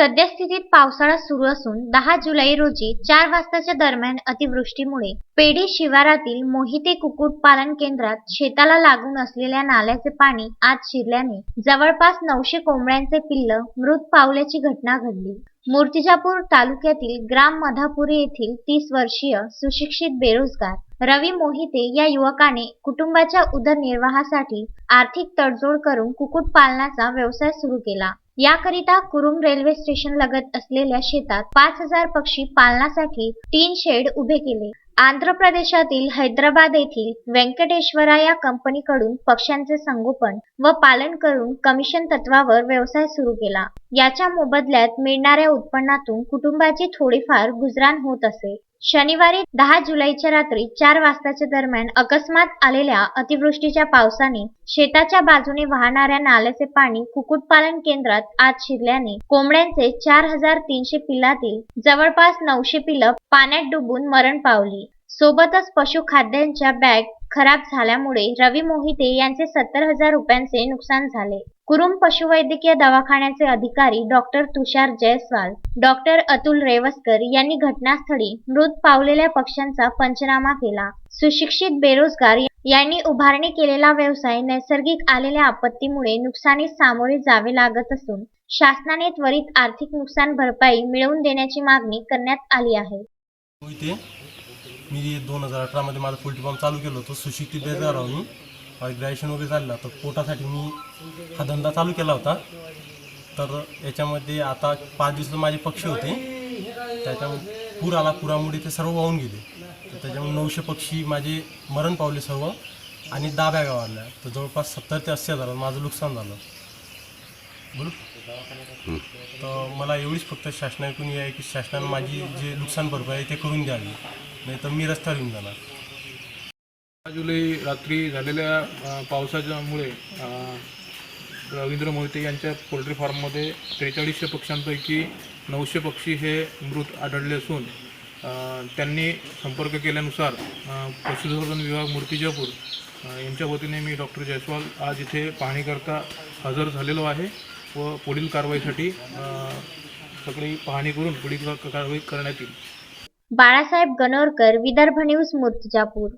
सद्यस्थितीत पावसाळा सुरू असून दहा जुलै रोजी चार वाजताच्या दरम्यान अतिवृष्टीमुळे पेढे शिवारातील मोहिते कुक्कुटपालन केंद्रात शेताला लागून असलेल्या नाल्याचे पाणी आत शिरल्याने जवळपास नऊशे कोंबड्यांचे पिल्ल मृत पावल्याची घटना घडली. मूर्तिजापूर तालुक्यातील ग्राम मधापुरी येथील तीस वर्षीय सुशिक्षित बेरोजगार रवी मोहिते या युवकाने कुटुंबाच्या उदरनिर्वाहासाठी आर्थिक तडजोड करून कुक्कुटपालनाचा व्यवसाय सुरू केला. याकरिता कुरुम रेल्वे स्टेशन लगत असलेल्या शेतात पाच हजार पक्षी पालनासाठी तीन शेड उभे केले. आंध्र प्रदेशातील हैदराबाद येथील व्यंकटेश्वरा या कंपनीकडून पक्ष्यांचे संगोपन व पालन करून कमिशन तत्वावर व्यवसाय सुरू केला. याच्या मोबदल्यात मिळणाऱ्या उत्पन्नातून कुटुंबाची थोडीफार गुजराण होत असे. शनिवारी दहा जुलैच्या रात्री चार वाजताच्या दरम्यान अकस्मात आलेल्या अतिवृष्टीच्या पावसाने शेताच्या बाजूने वाहणाऱ्या नाल्याचे पाणी कुक्कुटपालन केंद्रात आत शिरल्याने कोंबड्यांचे चार हजार तीनशे पिल्लातील जवळपास नऊशे पिल्लं पाण्यात डुबून मरण पावली. सोबतच पशुखाद्यांच्या बॅग खराब झाल्यामुळे रवी मोहिते यांचे सत्तर हजार रुपयांचे नुकसान झाले. कुरुम पशुवैद्यकीय दवाखान्याचे अधिकारी डॉक्टर तुषार जयस्वाल डॉक्टर अतुल रेवस्कर यांनी घटनास्थळी मृत पावलेल्या पक्ष्यांचा पंचनामा केला. सुशिक्षित बेरोजगार यांनी उभारणी केलेला व्यवसाय नैसर्गिक आलेल्या आपत्तीमुळे नुकसानीस सामोरे जावे लागत असून शासनाने त्वरित आर्थिक नुकसान भरपाई मिळवून देण्याची मागणी करण्यात आली आहे. मी दोन हजार अठरामध्ये माझा पोल्ट्री फार्म चालू केलं होतं सुशिक्षित बेजार आहो मी माझं ग्रॅज्युएशन वगैरे झालेलं तर पोटासाठी मी हा धंदा चालू केला होता. तर याच्यामध्ये आता पाच दिवस माझे पक्षी होते. त्याच्यामध्ये पूर आला पुरामुळे ते सर्व वाहून गेले. तर त्याच्यामुळे नऊशे पक्षी माझे मरण पावले सर्व. आणि दहा बॅगा वाढल्या तर जवळपास सत्तर ते अस्सी हजार माझं नुकसान झालं. बोलू? तर मला एवढीच फक्त शासनाकडून हे आहे की शासनानं माझी जे नुकसान भरपाई आहे ते करून द्यावी. नाही तर मी रस्त्यावर येऊन जाणार. दहा जुलै रात्री झालेल्या अ, पावसाच्यामुळे अ, रवींद्र मोहिते यांच्या पोल्ट्री फार्ममध्ये त्रेचाळीसशे पक्ष्यांपैकी नऊशे पक्षी हे मृत आढळले असून अ, त्यांनी संपर्क केल्यानुसार अ, पशुसंवर्धन विभाग मूर्तिजापूर अ, यांच्या वतीने मी डॉक्टर जयस्वाल आज इथे पाहणीकरता हजर झालेलो आहे. व पुढील कारवाईसाठी सगळी पाहणी करून पुढील कारवाई करण्यात येईल. बाळासाहेब गणोरकर विदर्भ न्यूज मूर्तिजापूर.